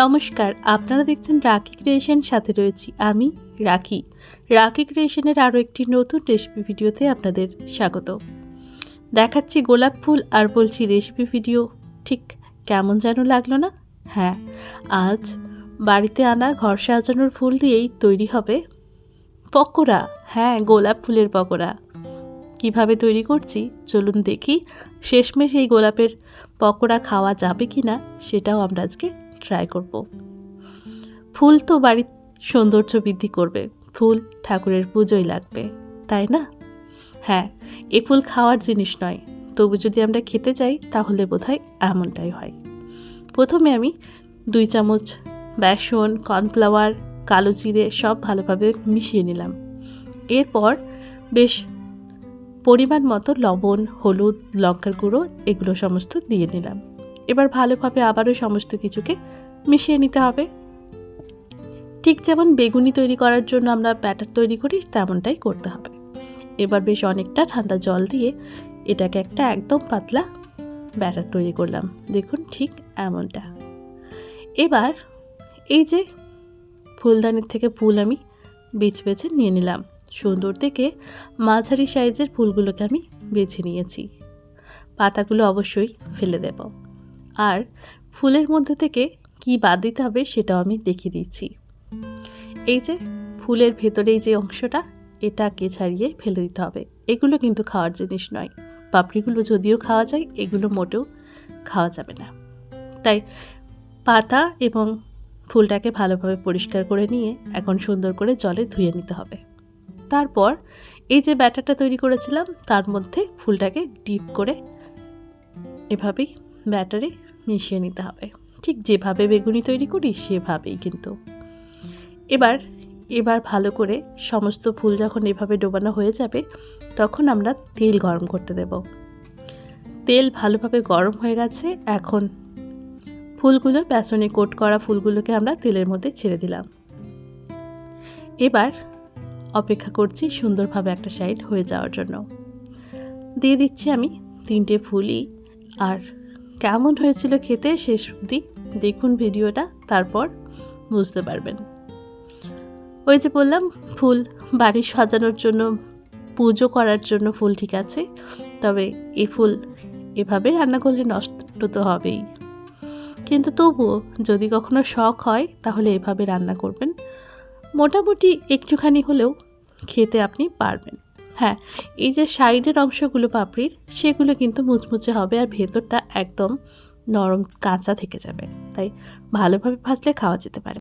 নমস্কার, আপনারা দেখছেন রাখি ক্রিয়েশন, সাথে রয়েছি আমি, রাখি। রাখি ক্রিয়েশনের আরও একটি নতুন রেসিপি ভিডিওতে আপনাদের স্বাগত। দেখাচ্ছি গোলাপ ফুল আর বলছি রেসিপি ভিডিও। ঠিক কেমন যেন লাগল না? হ্যাঁ আজ বাড়িতে আনা ঘর সাজানোর ফুল দিয়েই তৈরি হবে পকোড়া। হ্যাঁ গোলাপ ফুলের পকোড়া। কীভাবে তৈরি করছি? চলুন দেখি। শেষমেশ এই গোলাপের পকোড়া খাওয়া যাবে কি না সেটাও আমরা আজকে ট্রাই করব। ফুল তো বাড়ির সৌন্দর্য বৃদ্ধি করবে। ফুল ঠাকুরের পুজোই লাগবে, তাই না? হ্যাঁ এ ফুল খাওয়ার জিনিস নয়। তবু যদি আমরা খেতে চাই তাহলে বোধহয় এমনটাই হয়। প্রথমে আমি দুই চামচ বেসন, কর্নফ্লাওয়ার, কালো জিরে সব ভালোভাবে মিশিয়ে নিলাম। এরপর বেশ পরিমাণ মতো লবণ, হলুদ, লঙ্কার গুঁড়ো এগুলো সমস্ত দিয়ে নিলাম। এবার ভালোভাবে আবারও সমস্ত কিছুকে মিশিয়ে নিতে হবে। ঠিক যেমন বেগুনি তৈরি করার জন্য আমরা ব্যাটার তৈরি করি, তেমনটাই করতে হবে। এবার বেশ অনেকটা ঠান্ডা জল দিয়ে এটাকে একটা একদম পাতলা ব্যাটার তৈরি করলাম। দেখুন ঠিক এমনটা। এবার এই যে ফুলদানির থেকে ফুল আমি বেছে বেছে নিয়ে নিলাম। সুন্দর থেকে মাঝারি সাইজের ফুলগুলোকে আমি বেছে নিয়েছি। পাতাগুলো অবশ্যই ফেলে দেব। আর ফুলের মধ্যে থেকে কি বাদ দিতে হবে সেটাও আমি দেখিয়ে দিচ্ছি। এই যে ফুলের ভেতরেই যে অংশটা, এটাকে ছাড়িয়ে ফেলে দিতে হবে। এগুলো কিন্তু খাওয়ার জিনিস নয়। পাপড়িগুলো যদিও খাওয়া যায়, এগুলো মোটেও খাওয়া যাবে না। তাই পাতা এবং ফুলটাকে ভালোভাবে পরিষ্কার করে নিয়ে এখন সুন্দর করে জলে ধুয়ে নিতে হবে। তারপর এই যে ব্যাটারটা তৈরি করেছিলাম, তার মধ্যে ফুলটাকে ডিপ করে এভাবেই ব্যাটারে মিশিয়ে নিতে হবে। ঠিক যেভাবে বেগুনি তৈরি করি, সেভাবেই কিন্তু। এবার এবার ভালো করে সমস্ত ফুল যখন এভাবে ডোবানো হয়ে যাবে, তখন আমরা তেল গরম করতে দেব। তেল ভালোভাবে গরম হয়ে গেছে, এখন ফুলগুলো, বেসনে কোট করা ফুলগুলোকে আমরা তেলের মধ্যে ছেড়ে দিলাম। এবার অপেক্ষা করছি সুন্দরভাবে একটা সাইড হয়ে যাওয়ার জন্য। দিয়ে দিচ্ছি আমি তিনটে ফুলই আর কেমন হয়েছিল খেতে শেষ অবধি দেখুন ভিডিওটা, তারপর বুঝতে পারবেন। ওই যে বললাম, ফুল বাড়ি সাজানোর জন্য, পুজো করার জন্য ফুল ঠিক আছে, তবে এই ফুল এভাবে রান্না করলে নষ্ট তো হবেই। কিন্তু তবুও যদি কখনো শখ হয়, তাহলে এভাবে রান্না করবেন। মোটামুটি একটুখানি হলেও খেতে আপনি পারবেন। হ্যাঁ এই যে সাইডের অংশগুলো পাপড়ির, সেগুলো কিন্তু মুচমুচে হবে আর ভেতরটা একদম নরম কাঁচা থেকে যাবে। তাই ভালোভাবে ভাজলে খাওয়া যেতে পারে।